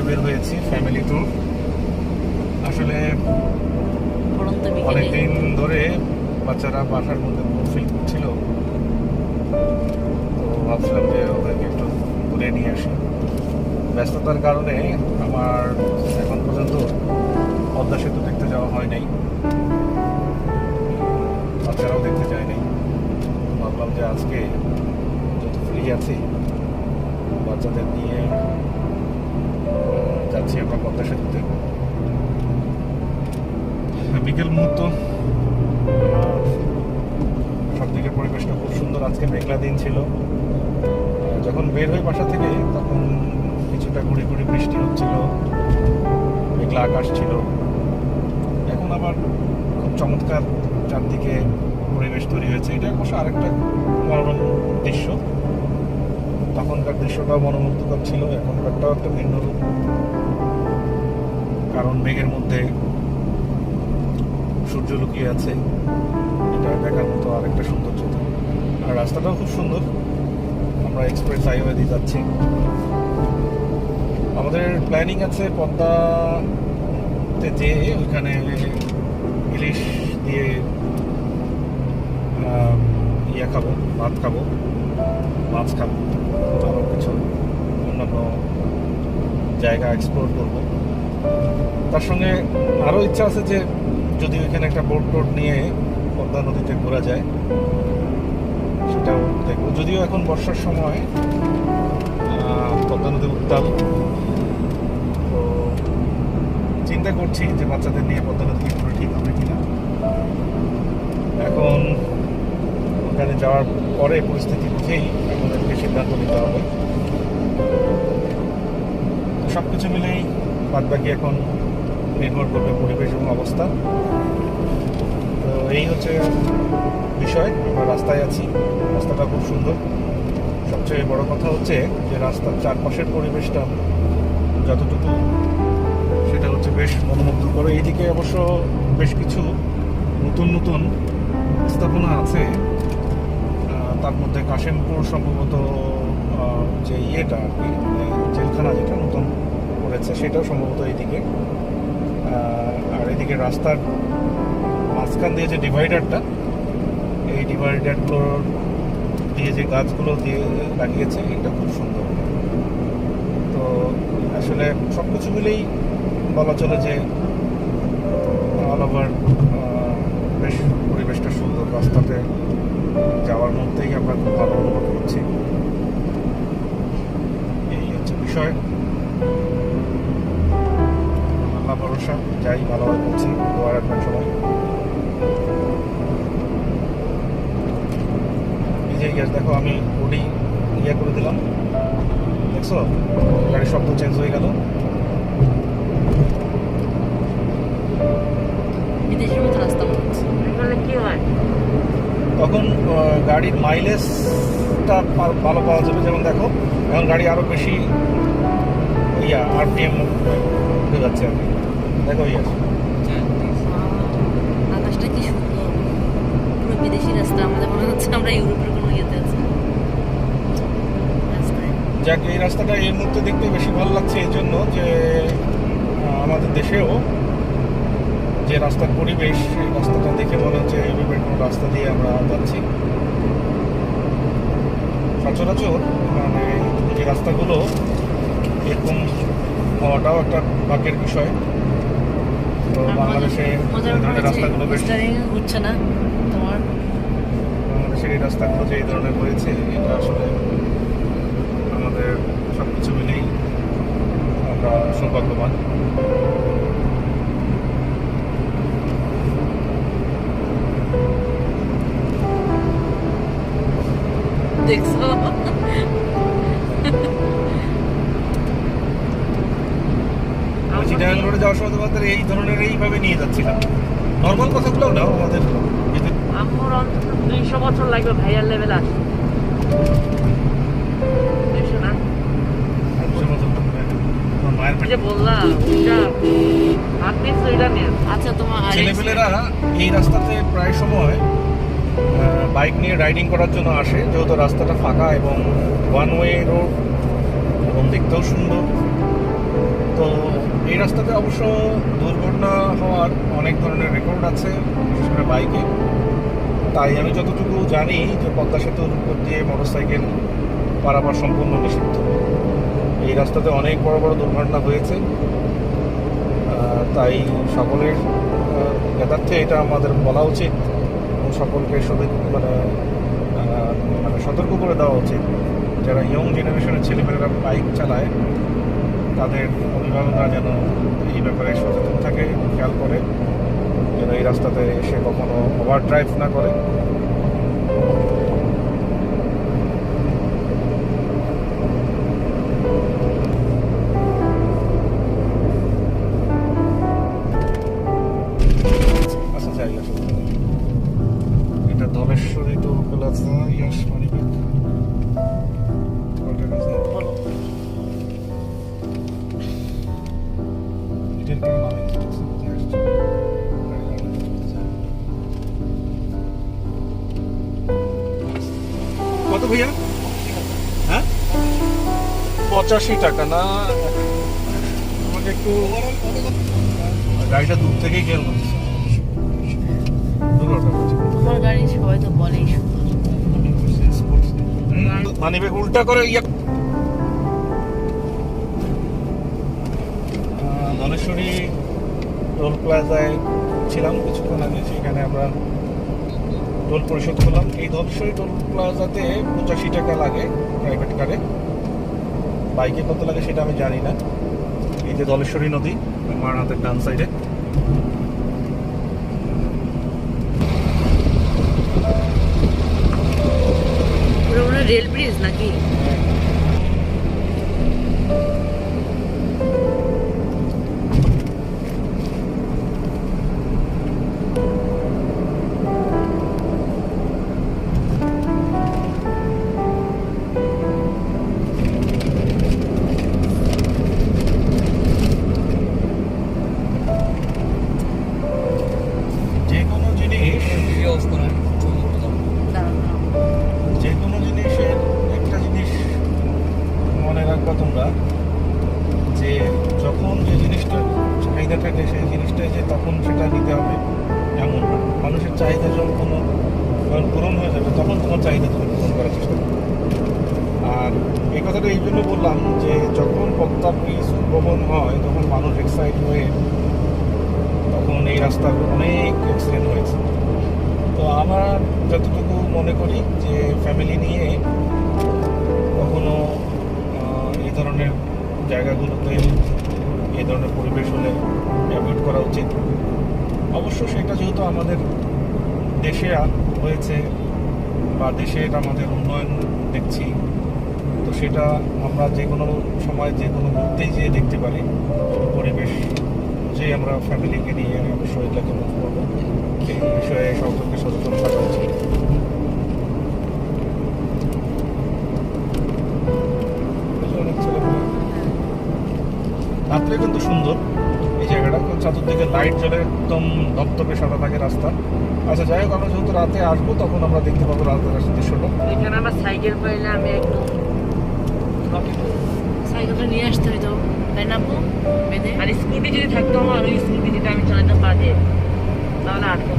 ট্যুরে বের হয়েছি ফ্যামিলি ট্যুর আসলে অনেকদিন ধরে বাচ্চারা বাসার মধ্যে ফিল করছিল তো ভাবছিলাম যে ওদেরকে একটু ঘুরে নিয়ে আসি। ব্যস্ততার কারণে আমার এখন পর্যন্ত পদ্মা সেতু দেখতে যাওয়া হয় নাই। বাচ্চারাও দেখতে যায় নাই। ভাবলাম যে আজকে যত ফ্রি আছি বাচ্চাদের নিয়ে যাচ্ছি আমরা পদ্মা সেতুতে বিকেল মুহূর্ত। সবদিকে পরিবেশটা খুব সুন্দর। আজকে মেঘলা দিন ছিল। যখন বের হই বাসা থেকে, তখন কিছুটা ঘুরি ঘুরি বৃষ্টি হচ্ছিল। মেঘলা আকাশ ছিল। এখন আবার খুব চমৎকার চারদিকে পরিবেশ তৈরি হয়েছে। এটা অবশ্য আরেকটা মনোরম দৃশ্য। তখনকার দৃশ্যটাও মনোমুগ্ধকর ছিল, এখনকারটাও একটা ভিন্ন রূপ। কারণ মেঘের মধ্যে সূর্য লুকিয়ে আছে, এটা দেখার মতো আরেকটা সৌন্দর্য আর রাস্তাটাও খুব সুন্দর। আমরা এক্সপ্রেস হাইওয়ে দিয়ে যাচ্ছি। আমাদের প্ল্যানিং আছে পদ্মাতে যে ওইখানে ইলিশ দিয়ে ইয়ে খাব, ভাত খাব, মাছ খাব। আরও কিছু অন্যান্য জায়গা এক্সপ্লোর করব। তার সঙ্গে আরও ইচ্ছা আছে যে যদি ওইখানে একটা বোট টোট নিয়ে পদ্মা নদীতে ঘোরা যায়, সেটাও দেখব। যদিও এখন বর্ষার সময় পদ্মা নদী উত্তাল। তো চিন্তা করছি যে বাচ্চাদের নিয়ে পদ্মা নদী ঘুরে ঠিক হবে কিনা। এখন ওখানে যাওয়ার পরে পরিস্থিতি বুঝেই সিদ্ধান্ত নিতে হবে সব কিছু মিলেই বাদ বাকি এখন নির্ভর করবে পরিবেশ এবং অবস্থা। তো এই হচ্ছে বিষয়, আমরা রাস্তায় আছি, রাস্তাটা খুব সুন্দর। সবচেয়ে বড় কথা হচ্ছে যে রাস্তার চারপাশের পরিবেশটা যতটুকু, সেটা হচ্ছে বেশ মনোমুগ্ধকর। এইদিকে অবশ্য বেশ কিছু নতুন নতুন স্থাপনা আছে তার মধ্যে কাশিমপুর সম্ভবত যে ইয়েটা আর কি মানে জেলখানা যেটা নতুন করেছে, সেটাও সম্ভবত এইদিকে। আর এদিকে রাস্তার মাঝখান দিয়ে যে ডিভাইডারটা এই ডিভাইডারগুলোর দিয়ে যে গাছগুলো দিয়ে লাগিয়েছে, এটা খুব সুন্দর। তো আসলে সব কিছু মিলেই বলা চলে যে অল ওভার বেশ পরিবেশটা সুন্দর। রাস্তাতে যাওয়ার মধ্যেই আমরা খুব ভালো অনুভব করছি। এই হচ্ছে বিষয়। আল্লাহ ভরসা যাই ভালোভাবে করছি। দোয়া রাখবেন সবাই। এই যে গ্যাস দেখো আমি ওডি ইয়ে করে দিলাম। দেখছ? গাড়ির শব্দ চেঞ্জ হয়ে গেল। বিদেশের মতো রাস্তা মনে হচ্ছে। কি হয়? তখন গাড়ির মাইলেজটা ভালো পাওয়া যাবে। যেমন দেখো এখন গাড়ি আরও বেশি ইয়া আরপিএম উঠে যাচ্ছে আর কি। দেখো ইয়া। আকাশটা কি সুন্দর। পুরো বিদেশি রাস্তা আমাদের মনে হচ্ছে আমরা ইউরোপের কোনো ইয়েতে আছি। যাক এই রাস্তাটা এই মুহূর্তে দেখতে বেশি ভালো লাগছে এই জন্য যে আমাদের দেশেও যে রাস্তার পরিবেশ সেই রাস্তাটা দেখে মনে হচ্ছে ইউরোপের কোনো রাস্তা দিয়ে আমরা যাচ্ছি। সচরাচর মানে যে রাস্তাগুলো এরকম হওয়াটাও একটা ভাগ্যের বিষয়। তো বাংলাদেশে ধরনের রাস্তাগুলো বেশ স্টারিং না। তোমার বাংলাদেশের এই রাস্তাগুলো যে এই ধরনের হয়েছে এটা আসলে আমাদের সব কিছু মিলেই আমরা সৌভাগ্যবান। দেখছ? আমি চিটাগাং রোডে যাওয়ার সময় তোমাদের এই ধরনের এইভাবে নিয়ে যাচ্ছিলাম। নর্মাল কথাগুলো না আমাদের আমার অন্তত দুইশো বছর লাগবে ভাইয়ার লেভেল আসে দুইশো না যে বললাম ওইটা আপনি আচ্ছা তোমার আর ছেলেপেলেরা এই রাস্তাতে প্রায় সময় বাইক নিয়ে রাইডিং করার জন্য আসে। যেহেতু রাস্তাটা ফাঁকা এবং ওয়ান ওয়ে রোড এবং দেখতেও সুন্দর। তো এই রাস্তাতে অবশ্য দুর্ঘটনা হওয়ার অনেক ধরনের রেকর্ড আছে, বিশেষ করে বাইকে তাই আমি যতটুকু জানি যে পদ্মা সেতুর উপর দিয়ে মোটরসাইকেল পারাপার সম্পূর্ণ নিষিদ্ধ। এই রাস্তাতে অনেক বড় বড় দুর্ঘটনা হয়েছে। তাই সকলের যথার্থে এটা আমাদের বলা উচিত। সকলকে শুধু মানে মানে সতর্ক করে দেওয়া উচিত। যারা ইয়ং জেনারেশনের ছেলেমেয়েরা বাইক চালায়, তাদের অভিভাবকরা যেন এই ব্যাপারে সচেতন থাকে খেয়াল করে, যেন এই রাস্তাতে এসে কখনো ওভার ড্রাইভ না করে। ভাইয়া? হ্যাঁ? পঁচাশি টাকা না আমাকে একটু গাড়িটা দূর থেকেই বলেই সুন্দর। মানি উল্টা করে ইয়ে। আহ, ধলেশ্বরী টোল প্লাজায় ছিলাম কিছুক্ষণ আগে সেখানে আমরা টোল পরিশোধ করলাম। এই ধলেশ্বরী টোল প্লাজাতে পঁচাশি টাকা লাগে প্রাইভেট কারে বাইকে কত লাগে সেটা আমি জানি না। এই যে ধলেশ্বরী নদী আমার হাতের ডান সাইডে রেল ব্রিজ নাকি? কথাটা এই জন্য বললাম যে যখন পদ্মা ব্রিজ উদ্ভাবন হয়, তখন মানুষ এক্সাইট হয়ে তখন এই রাস্তার অনেক অ্যাক্সিডেন্ট হয়েছে। তো আমার যতটুকু মনে করি যে ফ্যামিলি নিয়ে কখনো এই ধরনের জায়গাগুলোতে, এই ধরনের পরিবেশ হলে অ্যাভয়েড করা উচিত। অবশ্য সেটা যেহেতু আমাদের দেশে হয়েছে বা দেশের আমাদের উন্নয়ন দেখছি তো সেটা আমরা যে কোনো সময়, যে কোনো মুহূর্তেই যেয়ে দেখতে পারি। পরিবেশ যে আমরা ফ্যামিলিকে নিয়ে অবশ্যই এটাকে মুভ করব এই বিষয়ে সকলকে সচেতন থাকা উচিত। রাত্রে কিন্তু সুন্দর এই জায়গাটা। চাতুর্দিকে লাইট জ্বলে একদম দপ্তকে সাদা থাকে রাস্তা। আচ্ছা যাই হোক, আমরা যেহেতু রাতে আসব, তখন আমরা দেখতে পাবো রাস্তার দৃশ্যটা। এখানে আমার সাইকেল পাইলে আমি একটু সাইকেলটা নিয়ে আসতে হইতো তাই না আপু? আর স্কুটি যদি থাকতো আমার, ওই স্কুটি যদি আমি চালাতে পারি তাহলে আটকে